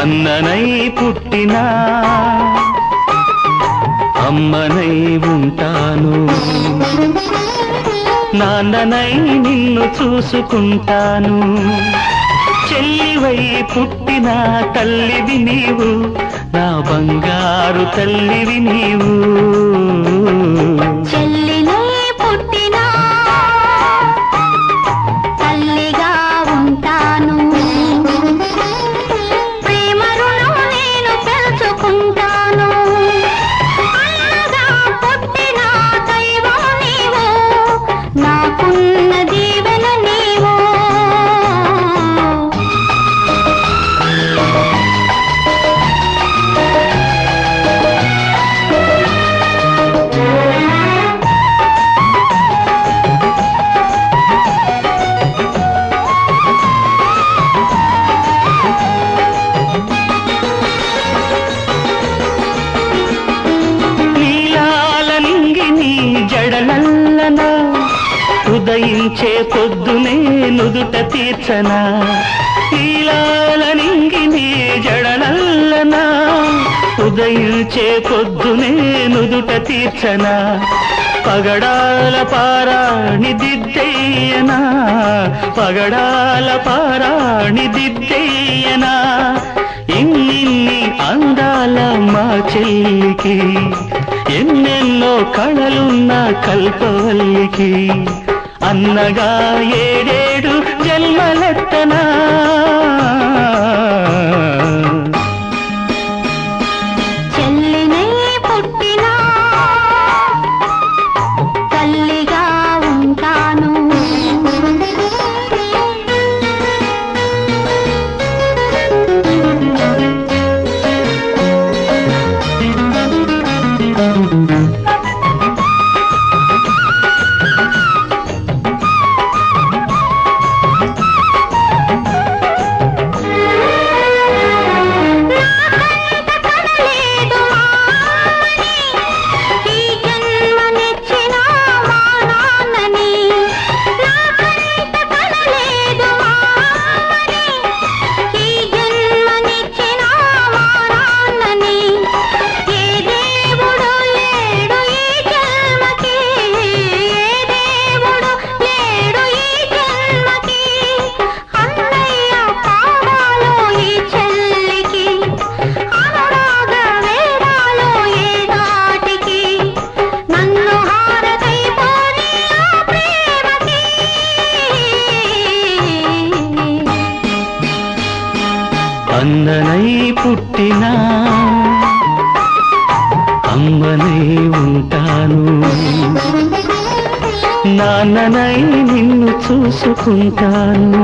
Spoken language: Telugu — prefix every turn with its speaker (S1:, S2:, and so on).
S1: అన్ననై పుట్టినా అమ్మనై ఉంటాను. నాన్ననై నిన్ను చూసుకుంటాను. చెల్లివై పుట్టిన తల్లివి నీవు నా బంగారు తల్లివి నీవు. జడలల్లన ఉదయించే పొద్దునే నుదుట తీర్చన? ఇలాలనింగిని జడలల్లన ఉదయించే పొద్దునే నుదుట తీర్చన? పగడాల పారాణి దిద్దయ్యనా పగడాల పారాణి దిద్దయ్యనా అందాల మా చెల్లికి ఎన్నెన్నో కళలున్న కల్పవల్లికి. అన్నగా ఏడేడు జన్మలెత్తనా? అందనై పుట్టినా అమ్మనై ఉంటాను. నాన్ననై నిన్ను చూసుకుంటాను.